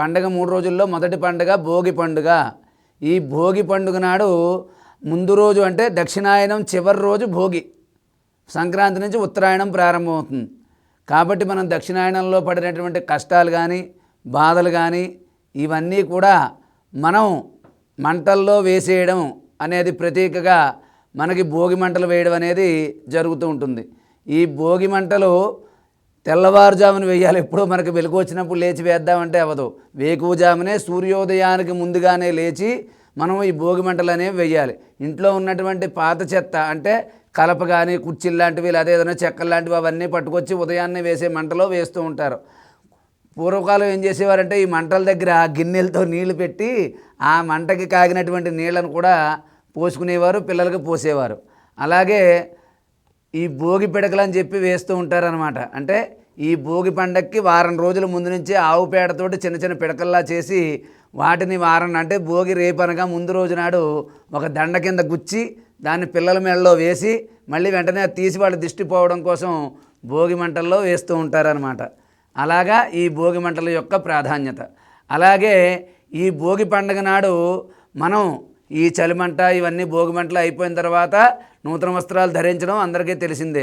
పండగ మూడు రోజుల్లో మొదటి పండుగ భోగి పండుగ. ఈ భోగి పండుగ నాడు ముందు రోజు అంటే దక్షిణాయనం చివరి రోజు భోగి. సంక్రాంతి నుంచి ఉత్తరాయణం ప్రారంభమవుతుంది. కాబట్టి మనం దక్షిణాయనంలో పడినటువంటి కష్టాలు కానీ బాధలు కానీ ఇవన్నీ కూడా మనం మంటల్లో వేసేయడం అనేది ప్రతీకగా మనకి భోగి మంటలు వేయడం అనేది జరుగుతూ ఉంటుంది. ఈ భోగి మంటలు తెల్లవారుజామున వేయాలి ఎప్పుడో మనకు వెలుగు వచ్చినప్పుడు లేచి వేద్దామంటే అవ్వదు. వేకువజామునే సూర్యోదయానికి ముందుగానే లేచి మనం ఈ భోగి మంటలు అనేవి వేయాలి ఇంట్లో ఉన్నటువంటి పాత చెత్త అంటే కలప కానీ కుర్చీలు లాంటివి లేదా ఏదైనా చెక్కలు లాంటివి అవన్నీ పట్టుకొచ్చి ఉదయాన్నే వేసే మంటలో వేస్తూ ఉంటారు. పూర్వకాలం ఏం చేసేవారంటే ఈ మంటల దగ్గర గిన్నెలతో నీళ్ళు పెట్టి ఆ మంటకి కాగినటువంటి నీళ్ళను కూడా పోసుకునేవారు పిల్లలకు పోసేవారు. అలాగే ఈ భోగి పిడకలు అని చెప్పి వేస్తూ ఉంటారనమాట అంటే ఈ భోగి పండక్కి వారం రోజుల ముందు నుంచి ఆవు పేడతోటి చిన్న చిన్న పిడకల్లా చేసి వాటిని వారం అంటే భోగి రేపనగా ముందు రోజు నాడు ఒక దండ కింద గుచ్చి దాన్ని పిల్లల మెడలో వేసి మళ్ళీ వెంటనే తీసి వాళ్ళు దిష్టి పోవడం కోసం భోగి మంటల్లో వేస్తూ ఉంటారనమాట అలాగా ఈ భోగి మంటల యొక్క ప్రాధాన్యత. అలాగే ఈ భోగి పండుగ నాడు మనం ఈ చలిమంట ఇవన్నీ భోగి మంటలు అయిపోయిన తర్వాత నూతన వస్త్రాలు ధరించడం అందరికీ తెలిసిందే.